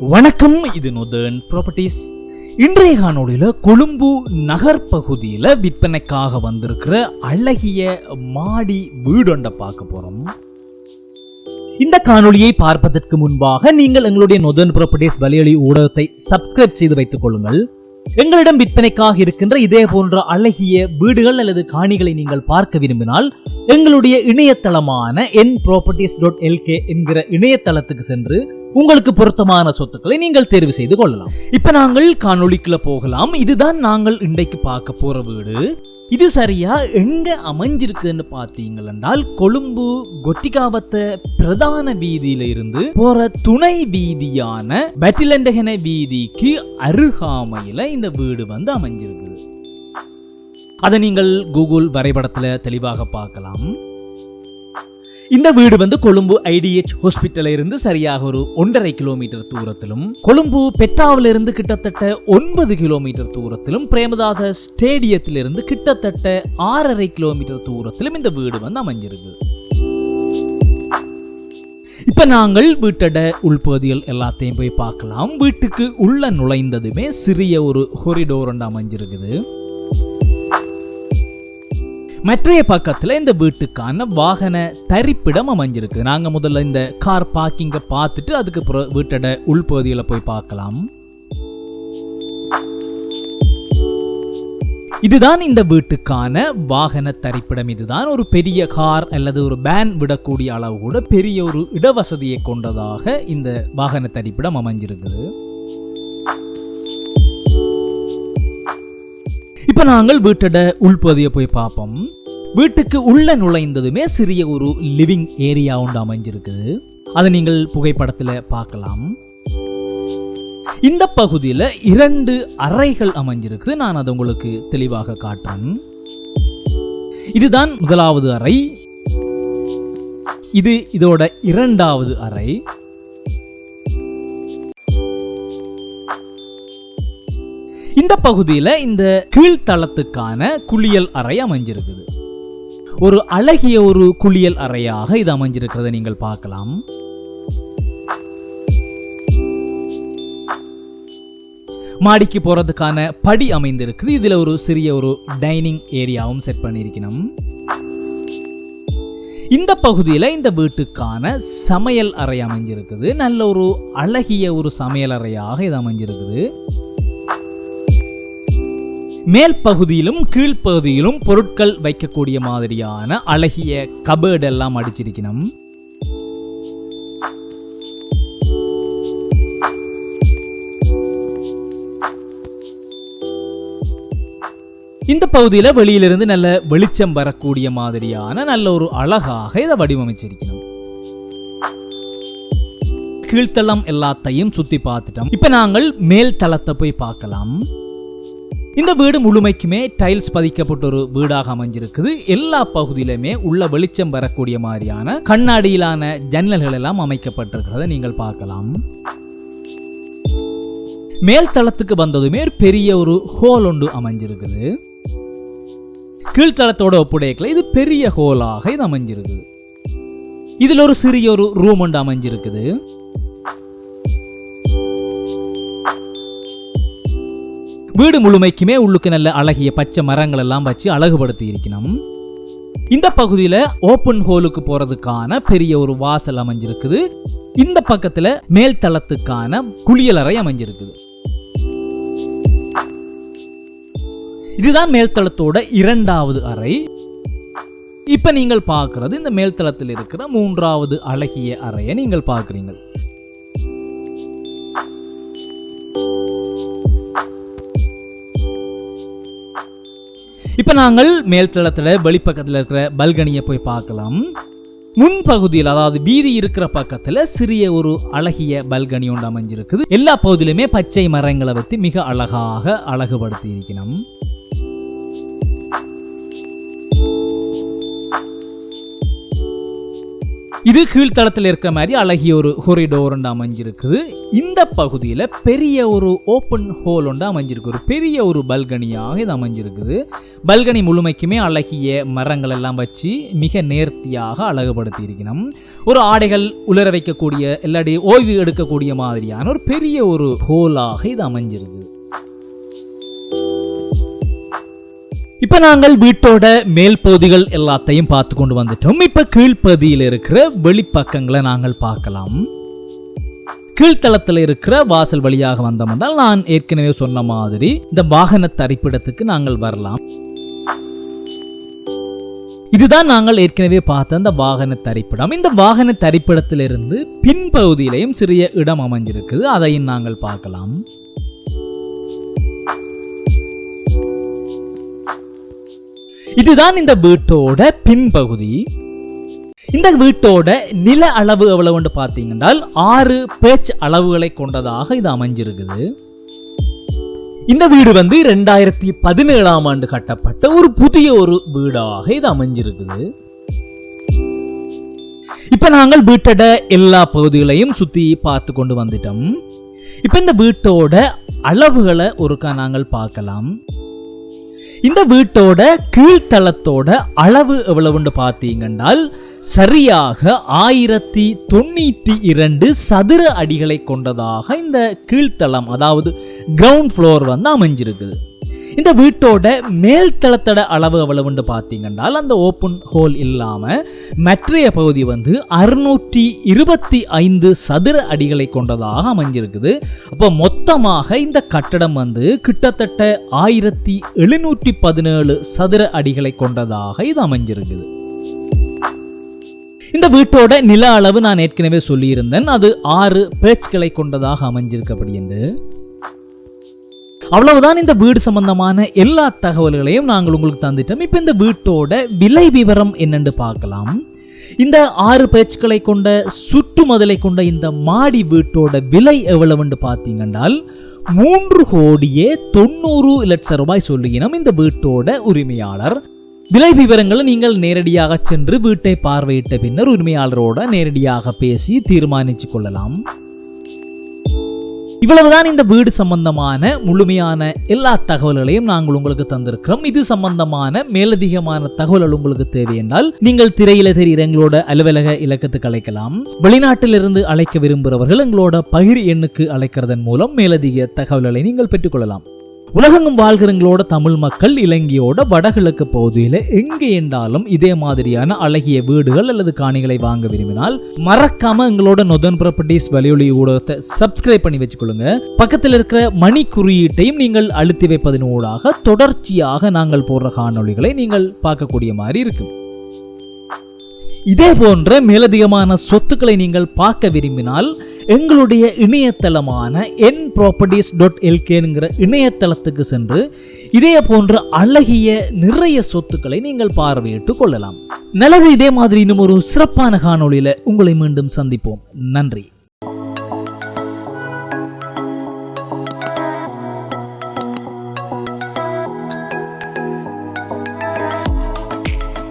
வணக்கம் இது northern properties இன்றைய காணொலியில் கொழும்பு நகர் பகுதியில் விற்பனைக்காக வந்திருக்கிற அழகிய மாடி வீடொண்ட பார்க்க போறோம். இந்த காணொலியை பார்ப்பதற்கு முன்பாக நீங்கள் எங்களுடைய நொதர்ன் ப்ராப்பர்ட்டிஸ் வலையொலி ஊடகத்தை சப்ஸ்கிரைப் செய்து வைத்துக் கொள்ளுங்கள். எங்களிடம் விற்பனைக்காக இருக்கின்ற இதே போன்ற அழகிய வீடுகள் அல்லது காணிகளை நீங்கள் பார்க்க விரும்பினால் எங்களுடைய இணையதளமான என் ப்ராப்பர்ட்டிஸ் டாட் எல்கே என்கிற இணையதளத்துக்கு சென்று உங்களுக்கு பொருத்தமான சொத்துக்களை நீங்கள் தேர்வு செய்து கொள்ளலாம். இப்ப நாங்கள் காணொளிக்குள்ள போகலாம். இதுதான் நாங்கள் இன்றைக்கு பார்க்க போற வீடு. இது சரியா? எங்க அமைஞ்சிருக்குன்னு பார்த்தீங்களென்றால் கொழும்பு கொட்டிகாவத்த பிரதான வீதியில இருந்து போற துணை வீதியான பட்டிலண்டகன வீதிக்கு அருகாமையில இந்த வீடு வந்து அமைஞ்சிருக்குது. அதை நீங்கள் கூகுள் வரைபடத்தில் தெளிவாக பார்க்கலாம். இந்த வீடு வந்து கொழும்பு ஐடிஹெச் ஹாஸ்பிட்டல இருந்து சரியாக ஒரு ஒன்றரை கிலோமீட்டர் தூரத்திலும் கொழும்பு பெட்டாவில இருந்து கிட்டத்தட்ட ஒன்பது கிலோமீட்டர் தூரத்திலும் பிரேமதாத ஸ்டேடியத்திலிருந்து கிட்டத்தட்ட ஆறரை கிலோமீட்டர் தூரத்திலும் இந்த வீடு வந்து அமைஞ்சிருக்கு. இப்ப நாங்கள் வீட்டோட உள்பகுதிகள் எல்லாத்தையும் போய் பார்க்கலாம். வீட்டுக்கு உள்ள நுழைந்ததுமே சிறிய ஒரு ஹொரிடோர் ஒன்று அமைஞ்சிருக்குது. மற்றைய பக்கத்தில் இந்த வீட்டுக்கான வாகன தரிப்பிடம் அமைஞ்சிருக்கு. நாங்கள் முதல்ல இந்த கார் பார்க்கிங்கை பார்த்துட்டு அதுக்கு அப்புறம் வீட்டோட உள்பகுதியில் போய் பார்க்கலாம். இதுதான் இந்த வீட்டுக்கான வாகன தரிப்பிடம். இதுதான் ஒரு பெரிய கார் அல்லது ஒரு பேன் விடக்கூடிய அளவு கூட பெரிய ஒரு இடவசதியை கொண்டதாக இந்த வாகன தரிப்பிடம் அமைஞ்சிருக்குது இப்போ நாங்கள் வீட்டோட உள்பகுதியை போய் பார்ப்போம். வீட்டுக்கு உள்ள நுழைந்ததுமே சிறிய ஒரு லிவிங் ஏரியா ஒன்று அமைஞ்சிருக்குது. அதை நீங்கள் புகைப்படத்தில் பார்க்கலாம். இந்த பகுதியில் இரண்டு அறைகள் அமைஞ்சிருக்கு நான் அதை உங்களுக்கு தெளிவாக காட்டுறேன். இதுதான் முதலாவது அறை. இது இதோட இரண்டாவது அறை. இந்த பகுதியில் இந்த கீழ்த்தளத்துக்கான குளியல் அறை அமைஞ்சிருக்குது. ஒரு அழகிய ஒரு குளியல் அறையாக இது அமைஞ்சிருக்கிறத நீங்கள் பார்க்கலாம். மாடிக்கு போறதுக்கான படி அமைந்திருக்குது. இதுல ஒரு சிறிய ஒரு டைனிங் ஏரியாவும் செட் பண்ணியிருக்கணும். இந்த பகுதியில் இந்த வீட்டுக்கான சமையல் அறை அமைஞ்சிருக்குது. நல்ல ஒரு அழகிய ஒரு சமையல் அறையாக இது அமைஞ்சிருக்குது. மேல் பகுதியிலும் கீழ்ப்பகுதியிலும் பொருட்கள் வைக்கக்கூடிய மாதிரியான அழகிய கபேர்ட் எல்லாம் அடிச்சிருக்கணும். இந்த பகுதியில் வெளியிலிருந்து நல்ல வெளிச்சம் வரக்கூடிய மாதிரியான நல்ல ஒரு அழகாக இதை வடிவமைச்சிருக்கணும். கீழ்த்தளம் எல்லாத்தையும் சுத்தி பார்த்துட்டோம். இப்ப நாங்கள் மேல் தளத்தை போய் பார்க்கலாம். இந்த வீடு முழுமைக்குமே டைல்ஸ் பதிக்கப்பட்ட ஒரு வீடாக அமைஞ்சிருக்குது. எல்லா பகுதியிலுமே உள்ள வெளிச்சம் வரக்கூடிய மாதிரியான கண்ணாடியிலான ஜன்னல்கள் எல்லாம் அமைக்கப்பட்டிருக்கிறத நீங்கள் பார்க்கலாம். மேல் தளத்துக்கு வந்ததுமே ஒரு பெரிய ஒரு ஹோல் ஒன்று அமைஞ்சிருக்குது. கீழ்த்தளத்தோட ஒப்புடையக்கில் இது பெரிய ஹோலாக இது அமைஞ்சிருக்குது. இதில் ஒரு சிறிய ஒரு ரூம் ஒன்று அமைஞ்சிருக்குது. வீடு முழுமைக்குமே உள்ளுக்கு நல்ல அழகிய பச்சை மரங்கள் எல்லாம் வச்சு அழகுபடுத்தி இருக்கணும் இந்த பகுதியில ஓப்பன் ஹோலுக்கு போறதுக்கான பெரிய ஒரு வாசல் அமைஞ்சிருக்குது. இந்த பக்கத்துல மேல் தளத்துக்கான குளியலறை அமைஞ்சிருக்குது. இதுதான் மேல்தளத்தோட இரண்டாவது அறை. இப்ப நீங்கள் பார்க்கறது இந்த மேல்தளத்தில் இருக்கிற மூன்றாவது அழகிய அறையை நீங்கள் பார்க்குறீங்க இப்ப நாங்கள் மேல்தளத்துல வெளிப்பக்கத்தில் இருக்கிற பல்கனியை போய் பார்க்கலாம். முன்பகுதியில் அதாவது வீதி இருக்கிற பக்கத்துல சிறிய ஒரு அழகிய பல்கனி ஒன்று அமைஞ்சிருக்குது. எல்லா பகுதியிலுமே பச்சை மரங்களை வச்சு மிக அழகாக அழகுபடுத்தி இருக்கணும் இது கீழ்த்தளத்தில் இருக்கிற மாதிரி அழகிய ஒரு ஹொரிடோர் ஒன்று அமைஞ்சிருக்குது. இந்த பகுதியில் பெரிய ஒரு ஓப்பன் ஹோல் ஒன்று அமைஞ்சிருக்கு. ஒரு பெரிய ஒரு பல்கனியாக இது அமைஞ்சிருக்குது. பல்கனி முழுமைக்குமே அழகிய மரங்கள் எல்லாம் வச்சு மிக நேர்த்தியாக அழகுபடுத்தி இருக்கணும் ஒரு ஆடைகள் உலர வைக்கக்கூடிய இல்லாடி ஓய்வு எடுக்கக்கூடிய மாதிரியான ஒரு பெரிய ஒரு ஹோலாக இது அமைஞ்சிருக்குது. இப்போ நாங்கள் வீட்டோட மேல் பகுதிகள் எல்லாத்தையும் பார்த்து கொண்டு வந்துட்டோம். இப்போ கீழ்ப்பகுதியில் இருக்கிற வெளிப்பக்கங்களை நாங்கள் பார்க்கலாம். கீழ்த்தளத்தில் இருக்கிற வாசல் வழியாக வந்தோம்னால் நான் ஏற்கனவே சொன்ன மாதிரி இந்த வாகன தரிப்பிடத்துக்கு நாங்கள் வரலாம். இதுதான் நாங்கள் ஏற்கனவே பார்த்த அந்த வாகன தரிப்பிடம். இந்த வாகன தரிப்பிடத்திலிருந்து பின்பகுதியிலையும் சிறிய இடம் அமைஞ்சிருக்குது. அதையும் நாங்கள் பார்க்கலாம். இதுதான் இந்த வீட்டோட பின்பகுதி. இந்த வீட்டோட நில அளவு எவ்வளவுன்னு பார்த்தீங்கன்னா ஆறு பேச் அளவுகளை கொண்டதாக இது அமைஞ்சிருக்குது. இந்த வீடு வந்து ரெண்டாயிரத்தி பதினேழாம் ஆண்டு கட்டப்பட்ட ஒரு புதிய ஒரு வீடாக இது அமைஞ்சிருக்குது. இப்ப நாங்கள் வீட்டோட எல்லா பகுதிகளையும் சுத்தி பார்த்து கொண்டு வந்துட்டோம். இப்ப இந்த வீட்டோட அளவுகளை ஒருக்கா நாங்கள் பார்க்கலாம். இந்த வீட்டோட கீழ்த்தளத்தோட அளவு எவ்வளவுன்னு பார்த்தீங்கன்னால் சரியாக ஆயிரத்தி தொண்ணூற்றி இரண்டு சதுர அடிகளை கொண்டதாக இந்த கீழ்த்தளம் அதாவது கிரவுண்ட் ஃப்ளோர் வந்து அமைஞ்சிருக்குது. இந்த வீட்டோட மேல்தளத்தோட அளவு எவ்வளவுன்னு பார்த்தீங்கன்னால் அந்த ஓப்பன் ஹோல் இல்லாமல் மற்றைய பகுதி வந்து அறுநூற்றி இருபத்தி ஐந்து சதுர அடிகளை கொண்டதாக அமைஞ்சிருக்குது. அப்போ மொத்தமாக இந்த கட்டடம் வந்து கிட்டத்தட்ட ஆயிரத்தி எழுநூற்றி பதினேழு சதுர அடிகளை கொண்டதாக இது அமைஞ்சிருக்குது. இந்த வீட்டோட நில அளவு நான் ஏற்கனவே சொல்லியிருந்தேன். அது ஆறு பேச்சுக்களை கொண்டதாக அமைஞ்சிருக்கப்படி என்று அவ்வளவுதான் இந்த வீடு சம்பந்தமான எல்லா தகவல்களையும் நாங்கள் உங்களுக்கு தந்துட்டோம். இப்போ இந்த வீட்டோட விலை விவரம் என்னென்று பார்க்கலாம். இந்த ஆறு பேச்சுக்களை கொண்ட சுற்றுமதிலை கொண்ட இந்த மாடி வீட்டோட விலை எவ்வளவுன்னு பார்த்தீங்கன்னால் மூன்று கோடியே தொண்ணூறு லட்சம் ரூபாய் சொல்லுகினோம் இந்த வீட்டோட உரிமையாளர். விலை விவரங்களை நீங்கள் நேரடியாக சென்று வீட்டை பார்வையிட்ட பின்னர் உரிமையாளரோட நேரடியாக பேசி தீர்மானித்து கொள்ளலாம். இவ்வளவுதான் இந்த வீடு சம்பந்தமான முழுமையான எல்லா தகவல்களையும் நாங்கள் உங்களுக்கு தந்திருக்கிறோம். இது சம்பந்தமான மேலதிகமான தகவல்கள் உங்களுக்கு தேவை என்றால் நீங்கள் திரையில தெரிகிற எங்களோட அலுவலக இலக்கத்துக்கு அழைக்கலாம். வெளிநாட்டிலிருந்து அழைக்க விரும்புகிறவர்கள் எங்களோட பகிர் எண்ணுக்கு அழைக்கிறதன் மூலம் மேலதிக தகவல்களை நீங்கள் பெற்றுக்கொள்ளலாம். உலகெங்கும் வாழ்கிறவங்களோட தமிழ் மக்கள் இலங்கையோட வடகிழக்கு பகுதியில் எங்கே என்றாலும் இதே மாதிரியான அழகிய வீடுகள் அல்லது காணிகளை வாங்க விரும்பினால் மறக்காம எங்களோட நொதன் ப்ராப்பர்ட்டிஸ் வலியொலி ஊடகத்தை சப்ஸ்கிரைப் பண்ணி வச்சுக்கொள்ளுங்க. பக்கத்தில் இருக்கிற மணி குறியீட்டையும் நீங்கள் அழுத்தி வைப்பதன் ஊடாக தொடர்ச்சியாக நாங்கள் போடுற காணொளிகளை நீங்கள் பார்க்கக்கூடிய மாதிரி இருக்கும். இதே போன்ற மேலதிகமான சொத்துக்களை நீங்கள் பார்க்க விரும்பினால் எங்களுடைய இணையதளமான என் ப்ராப்பர்ட்டிஸ் டாட் எல்கேங்கிற இணையதளத்துக்கு சென்று இதே போன்ற அழகிய நிறைய சொத்துக்களை நீங்கள் பார்வையிட்டு கொள்ளலாம். நல்லது இதே மாதிரி இன்னும் ஒரு சிறப்பான காணொளியில உங்களை மீண்டும் சந்திப்போம். நன்றி.